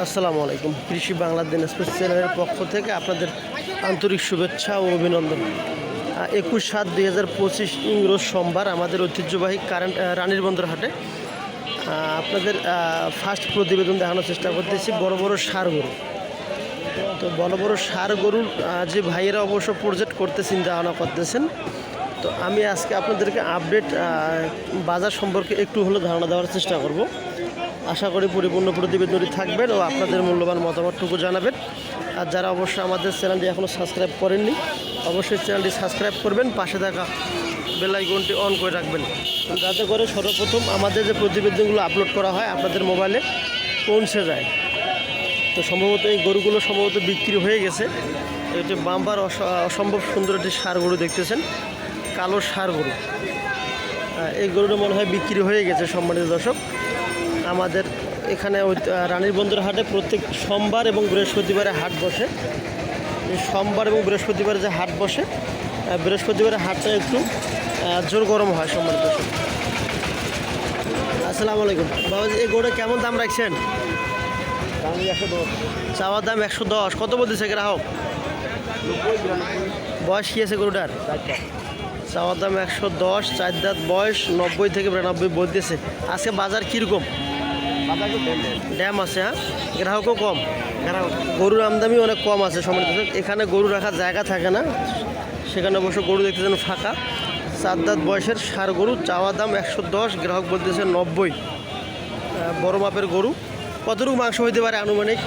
আসসালামু আলাইকুম। কৃষি বাংলা দিনাজপুর চ্যানেলের পক্ষ থেকে আপনাদের আন্তরিক শুভেচ্ছা ও অভিনন্দন। একুশ সাত দুই হাজার পঁচিশ ইংরোজ সোমবার আমাদের ঐতিহ্যবাহী কারেন্ট রানীর বন্দর হাটে আপনাদের ফার্স্ট প্রতিবেদন দেখানোর চেষ্টা করতেছি, বড় বড় সার গরু। তো বড় বড় সার গরুর যে ভাইয়েরা অবশ্য প্রজেক্ট করতে চিন্তা ভাবনা করতেছেন, তো আমি আজকে আপনাদেরকে আপডেট বাজার সম্পর্কে একটু হলেও ধারণা দেওয়ার চেষ্টা করব। আশা করি পরিপূর্ণ প্রতিবেদনটি থাকবেন ও আপনাদের মূল্যবান মতামতটুকু জানাবেন। আর যারা অবশ্যই আমাদের চ্যানেলটি এখনও সাবস্ক্রাইব করেননি, অবশ্যই চ্যানেলটি সাবস্ক্রাইব করবেন, পাশে থাকা বেলাইকনটি অন করে রাখবেন। যাতে করে সর্বপ্রথম আমাদের যে প্রতিবেদনগুলো আপলোড করা হয় আপনাদের মোবাইলে পৌঁছে যায়। তো সম্ভবত এই গরুগুলো সম্ভবত বিক্রি হয়ে গেছে। এটি বাম্পার অসম্ভব সুন্দর একটি সার গরু দেখতেছেন, কালো সার গরু। এই গরুটা মনে হয় বিক্রি হয়ে গেছে সম্মানিত দর্শক। আমাদের এখানে রানীর বন্দর হাটে প্রত্যেক সোমবার এবং বৃহস্পতিবারে হাট বসে। সোমবার এবং বৃহস্পতিবারে যে হাট বসে বৃহস্পতিবারে হাটটা একটু জোর গরম হয় দর্শক আসসালামু আলাইকুম। বাবাজি, এই গরুটা কেমন দাম রাখছেন? চাওয়ার দাম একশো দশ। কত বলতেছে গ্রাহক বয়স কি আছে গরুটার? চাওয়ার দাম একশো দশ, চার দাঁত বয়স নব্বই থেকে বিরানব্বই বলতেছে। আজকে বাজার কীরকম? ড্যাম আছে হ্যাঁ? গ্রাহকও কম। গরুর আমদামি অনেক কম আছে সম্মানিত। এখানে গরু রাখার জায়গা থাকে না। সেখানে অবশ্য গরু দেখতে যেন ফাঁকা। চার দাঁত বয়সের সার গরু চাওয়া দাম একশো দশ গ্রাহক বলতেছে নব্বই। বড় মাপের গরু। কতটুকু মাংস হইতে পারে আনুমানিক?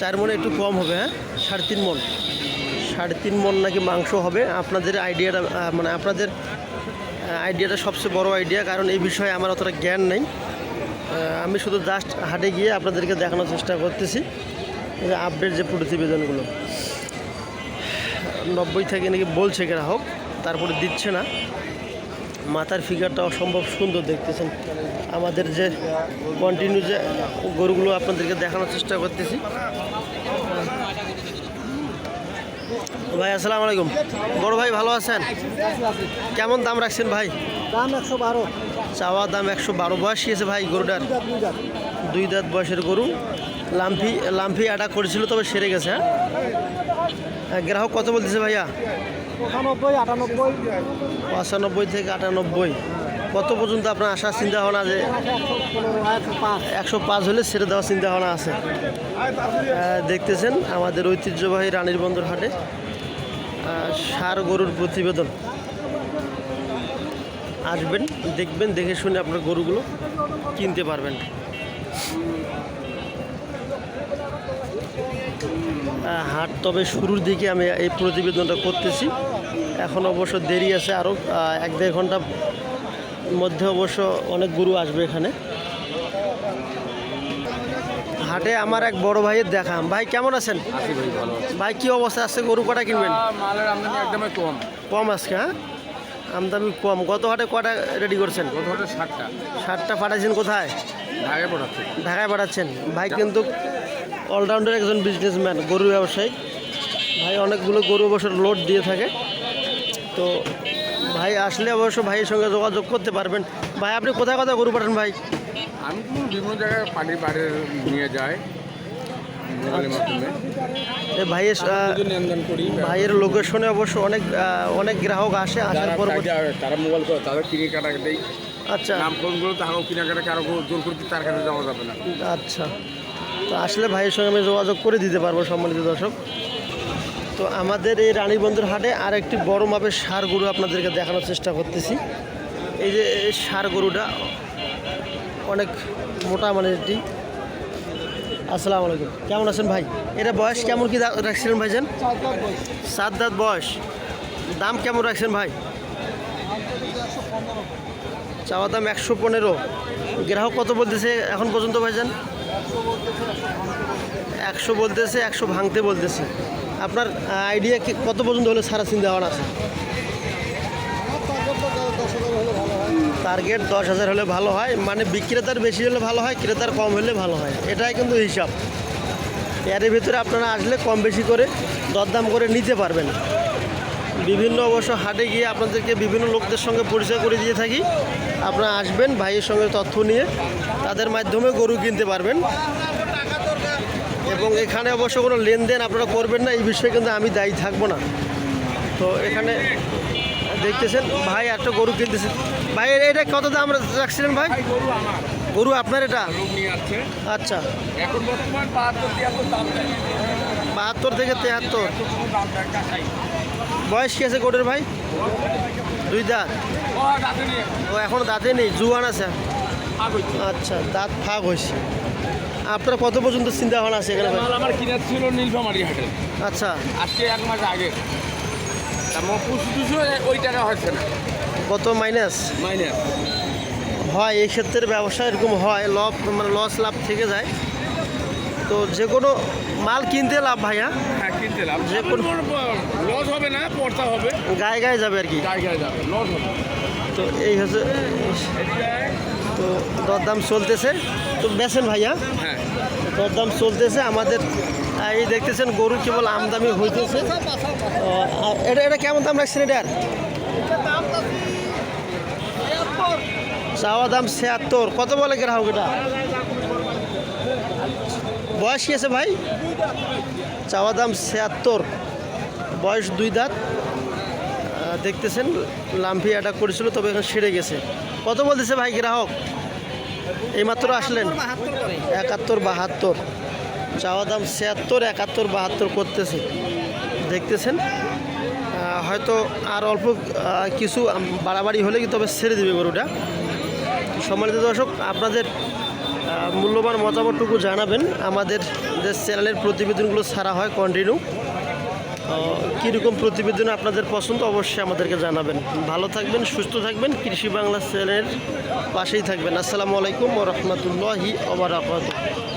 চার মনে একটু কম হবে হ্যাঁ? সাড়ে তিন মন। সাড়ে তিন মন নাকি মাংস হবে। আপনাদের আইডিয়াটা মানে আপনাদের আইডিয়াটা সবচেয়ে বড় আইডিয়া কারণ এই বিষয়ে আমার অতটা জ্ঞান নেই। আমি শুধু জাস্ট হাটে গিয়ে আপনাদেরকে দেখানোর চেষ্টা করতেছি যে আপডেট যে প্রতিবেদনগুলো। নব্বই থেকে নাকি বলছে গ্রাহক তারপরে দিচ্ছে না। মাথার ফিগারটা অসম্ভব সুন্দর দেখতেছেন। আমাদের যে কন্টিনিউ যে গরুগুলো আপনাদেরকে দেখানোর চেষ্টা করতেছি। ভাই আসসালামু আলাইকুম। বড় ভাই ভালো আছেন? কেমন দাম রাখছেন ভাই? দাম একশো বারো। চাওয়া দাম একশো বারো। বয়স আছে ভাই গরুটার? দুই দাঁত বয়সের গরু। লাম্ফি লাম্ফি অ্যাটাক করেছিল তবে সেরে গেছে হ্যাঁ? আহ, গ্রাহক কত বলতেছে ভাইয়া? পঁচানব্বই আটানব্বই। পঁচানব্বই থেকে আটানব্বই। কত পর্যন্ত আপনার আসার চিন্তা ভাবনা যে একশো পাঁচ হলে ছেড়ে দেওয়ার চিন্তা ভাবনা আছে দেখতেছেন আমাদের ঐতিহ্যবাহী রানীর বন্দর হাটে ষাঁড় গরুর প্রতিবেদন। আসবেন, দেখবেন, দেখে শুনে আপনার গরুগুলো কিনতে পারবেন। হাট তবে শুরুর দিকে আমি এই প্রতিবেদনটা করতেছি। এখন অবশ্য দেরি আছে আরও এক দেড় ঘণ্টা মধ্যে অবশ্য অনেক গরু আসবে এখানে। হাটে আমার এক বড় ভাইয়ের দেখাম ভাই কেমন আছেন? ভাই কি অবস্থা? আছে গরু কটা কিনবেন? মালের আমদানি একদমই কম। কম আজকে হ্যাঁ? আমদামি কম। গত হাটে কটা রেডি করছেন? গত হাটে ষাটটা ষাটটা পাঠাচ্ছেন কোথায়? ঢাকায় পড়াচ্ছে ঢাকায় পাঠাচ্ছেন। ভাই কিন্তু অলরাউন্ডার একজন বিজনেসম্যান গরু ব্যবসায়ী। ভাই অনেকগুলো গরু অবশ্য লোড দিয়ে থাকে। তো ভাই আসলে অবশ্য ভাইয়ের সঙ্গে যোগাযোগ করতে পারবেন। ভাই আপনি কোথায় কোথায় গরু পাঠান ভাই? আমি তো বিভিন্ন জায়গায় পানি বাড়ির নিয়ে যাই এ ভাইয়ের ভাইয়ের লোকেশনে অবশ্য অনেক অনেক গ্রাহক আসে আসার পর তারা মোবাইল করে তাদের কিনে কাটা দেই। আচ্ছা। নাম ফোনগুলো তারাও কিনে কাটা কারও জোর করতে তার কাছে যাওয়া যাবে না। আচ্ছা। তো আসলে ভাইয়ের সঙ্গে আমি যোগাযোগ করে দিতে পারব সম্মানিত দর্শক। তো আমাদের এই রানীবন্দর হাটে আর একটি বড় মাপের সার গরু আপনাদেরকে দেখানোর চেষ্টা করতেছি। এই যে সার গরুটা অনেক মোটা মানে এটি। আসসালামু আলাইকুম। কেমন আছেন ভাই? এটা বয়স কেমন কি রাখছিলেন ভাইজান? সাত দাঁত বয়স। দাম কেমন রাখছেন ভাই? চাওয়া দাম একশো পনেরো। গ্রাহক কত বলতেছে এখন পর্যন্ত ভাইজান? একশো বলতেছে, একশো ভাঙতে বলতেছে। আপনার আইডিয়া কত পর্যন্ত হলে সারা ভাবনা আছে টার্গেট দশ হাজার হলে ভালো হয় মানে বিক্রেতার বেশি হলে ভালো হয়, ক্রেতার কম হলে ভালো হয়। এটাই কিন্তু হিসাব। এর ভিতরে আপনারা আসলে কম বেশি করে দরদাম করে নিতে পারবেন। বিভিন্ন অবশ্য হাটে গিয়ে আপনাদেরকে বিভিন্ন লোকদের সঙ্গে পরিচয় করে দিয়ে থাকি। আপনারা আসবেন, ভাইয়ের সঙ্গে তথ্য নিয়ে তাদের মাধ্যমে গরু কিনতে পারবেন। এবং এখানে অবশ্য কোনো লেনদেন আপনারা করবেন না এই বিষয়ে কিন্তু আমি দায়ী থাকব না। তো এখানে দেখতেছেন ভাই একটা গরু কিনতেছে। ভাই এটা- কত দাম রাখছিলেন ভাই? গরু আপনার এটা? আচ্ছা। বাহাত্তর থেকে তেহাত্তর বয়স কি আছে গরুর ভাই? দুই দাঁত। ও এখন দাঁতে নেই জুয়ান আছে। আচ্ছা দাঁত ফাঁক হয়েছে আপনার কত পর্যন্ত চিন্তা ভাবনা আছে এখানে? আমার কিনার ছিল নীলফামারি হাটে। আচ্ছা। আজকে এক মাস আগে। ওই টাকা হচ্ছে না। কত মাইনাস? মাইনাস। হয় এই ক্ষেত্রে ব্যবসা এরকম হয় লব মানে লস লাভ থেকে যায়। তো যে কোনো মাল কিনতে লাভ ভাইয়া? হ্যাঁ কিনতে লাভ। যে কোনো- লস হবে না পড়তা হবে। গায়ে গায়ে যাবে আর কি। গায়ে গায়ে যাবে লস হবে। তো এই হচ্ছে তো দরদাম চলতেছে। তো বেছেন ভাইয়া। হ্যাঁ। দরদাম চলতেছে। আমাদের এই দেখতেছেন গরু কেবল আমদামি হইতেছে। আর এটা এটা কেমন দাম রাখছেন এটার? চাওয়া দাম ছিয়াত্তর। কত বলে গ্রাহক এটা? বয়স কি আছে ভাই? চাওয়া দাম ছিয়াত্তর। বয়স দুই দাঁত। দেখতেছেন লাম্পি অ্যাটাক করেছিল, তবে এখন সেরে গেছে। কত বলতেছে ভাই গ্রাহক? এইমাত্র আসলেন? একাত্তর বাহাত্তর। চাওয়া দাম ছিয়াত্তর, একাত্তর বাহাত্তর করতেছে। দেখতেছেন? হয়তো আর অল্প কিছু বাড়াবাড়ি হলে কি তবে ছেড়ে দেবে গরুটা। সম্মানিত দর্শক, আপনাদের মূল্যবান মতামতটুকু জানাবেন। আমাদের যে চ্যানেলের প্রতিবেদনগুলো ছাড়া হয় কন্টিনিউ। কীরকম প্রতিবেদন আপনাদের পছন্দ, অবশ্যই আমাদেরকে জানাবেন। ভালো থাকবেন, সুস্থ থাকবেন, কৃষি বাংলা চ্যানেলের পাশেই থাকবেন। আসসালামু আলাইকুম ও রহমতুল্লাহি ওবরাকাতুহু